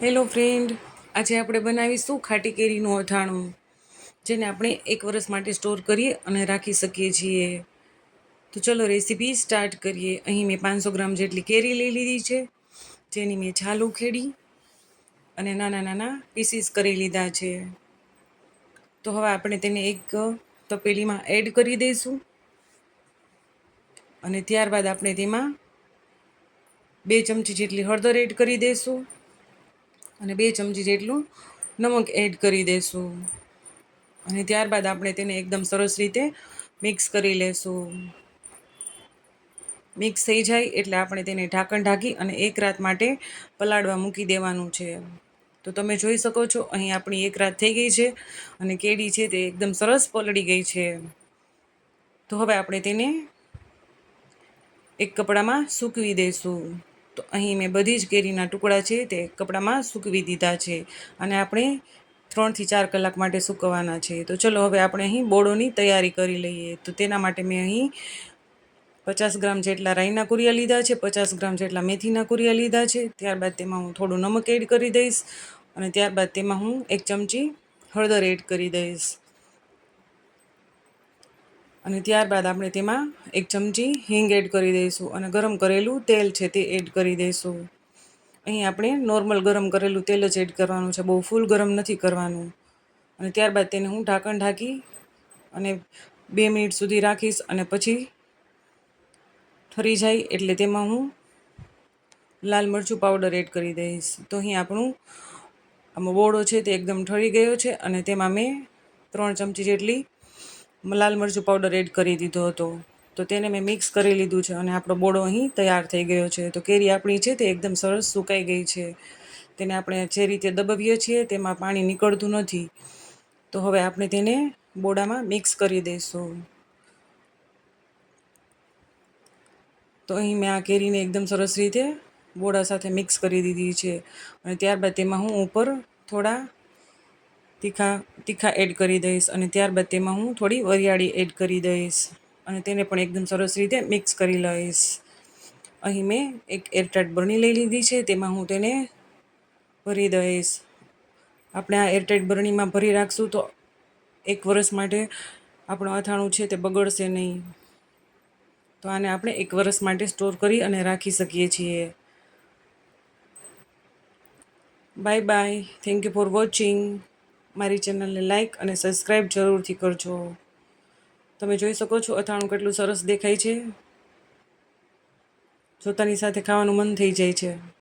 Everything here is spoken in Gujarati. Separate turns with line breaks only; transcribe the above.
હેલો ફ્રેન્ડ આજે આપણે બનાવીશું ખાટી કેરીનું અથાણું, જેને આપણે એક વર્ષ માટે સ્ટોર કરીએ અને રાખી શકીએ છીએ. તો ચલો રેસીપી સ્ટાર્ટ કરીએ. અહીં મેં પાંચસો ગ્રામ જેટલી કેરી લઈ લીધી છે, જેની મેં છાલ ઉખેડી અને નાના નાના પીસીસ કરી લીધા છે. તો હવે આપણે તેને એક તપેલીમાં એડ કરી દઈશું અને ત્યારબાદ આપણે તેમાં બે ચમચી જેટલી હળદર એડ કરી દઈશું. અને બે ચમચી જેટલું નમક એડ કરી દઈશું અને ત્યારબાદ આપણે તેને એકદમ સરસ રીતે મિક્સ કરી લેશું. મિક્સ થઈ જાય એટલે આપણે તેને ઢાંકણ ઢાંકી અને એક રાત માટે પલાળવા મૂકી દેવાનું છે. તો તમે જોઈ શકો છો, અહીં આપણી એક રાત થઈ ગઈ છે અને કેડી છે તે એકદમ સરસ પલળી ગઈ છે. તો હવે આપણે તેને એક કપડામાં સૂકવી દઈશું તો અહીં મેં બધી જ કેરીના ટુકડા છે તે કપડામાં સૂકવી દીધા છે અને આપણે ત્રણથી ચાર કલાક માટે સૂકવવાના છે. તો ચલો હવે આપણે અહીં બોળોની તૈયારી કરી લઈએ. તો તેના માટે મેં અહીં પચાસ ગ્રામ જેટલા રાઈના કુરિયા લીધા છે, પચાસ ગ્રામ જેટલા મેથીના કુરિયા લીધા છે. ત્યારબાદ તેમાં હું થોડું નમક એડ કરી દઈશ અને ત્યારબાદ તેમાં હું એક ચમચી હળદર એડ કરી દઈશ. અને ત્યારબાદ આપણે તેમાં એક ચમચી હિંગ એડ કરી દઈશું અને ગરમ કરેલું તેલ છે તે એડ કરી દઈશું. અહીં આપણે નોર્મલ ગરમ કરેલું તેલ જ એડ કરવાનું છે, બહુ ફૂલ ગરમ નથી કરવાનું. અને ત્યારબાદ તેને હું ઢાંકણ ઢાંકી અને બે મિનિટ સુધી રાખીશ અને પછી ઠરી જાય એટલે તેમાં હું લાલ મરચું પાવડર એડ કરી દઈશ. તો અહીં આપણું આમાં બોળો છે તે એકદમ ઠરી ગયો છે અને તેમાં મેં ત્રણ ચમચી જેટલી લાલ મરચું પાવડર એડ કરી દીધો હતો. તો તેને મેં મિક્સ કરી લીધું છે અને આપણો બોળો અહીં તૈયાર થઈ ગયો છે. તો કેરી આપણી છે તે એકદમ સરસ સુકાઈ ગઈ છે. તેને આપણે જે રીતે દબાવીએ છીએ તેમાં પાણી નીકળતું નથી. તો હવે આપણે તેને બોડામાં મિક્સ કરી દઈશું. તો અહીં મેં આ કેરીને એકદમ સરસ રીતે બોડા સાથે મિક્સ કરી દીધી છે. અને ત્યારબાદ તેમાં હું ઉપર થોડા તીખા તીખા એડ કરી દઈશ અને ત્યારબાદ તેમાં હું થોડી વરિયાળી એડ કરી દઈશ અને તેને પણ એકદમ સરસ રીતે મિક્સ કરી લઈશ. અહીં મેં એક એરટાઈટ બરણી લઈ લીધી છે, તેમાં હું તેને ભરી દઈશ. આપણે આ એરટાઈટ બરણીમાં ભરી રાખશું તો એક વર્ષ માટે આપણું અથાણું છે તે બગડશે નહીં. તો આને આપણે એક વર્ષ માટે સ્ટોર કરી અને રાખી શકીએ છીએ. Bye bye thank you for watching મારી ચેનલને લાઇક અને સબસ્ક્રાઈબ જરૂરથી કરજો. તમે જોઈ શકો છો અથાણું કેટલું સરસ દેખાય છે. જોતાની સાથે ખાવાનું મન થઈ જાય છે.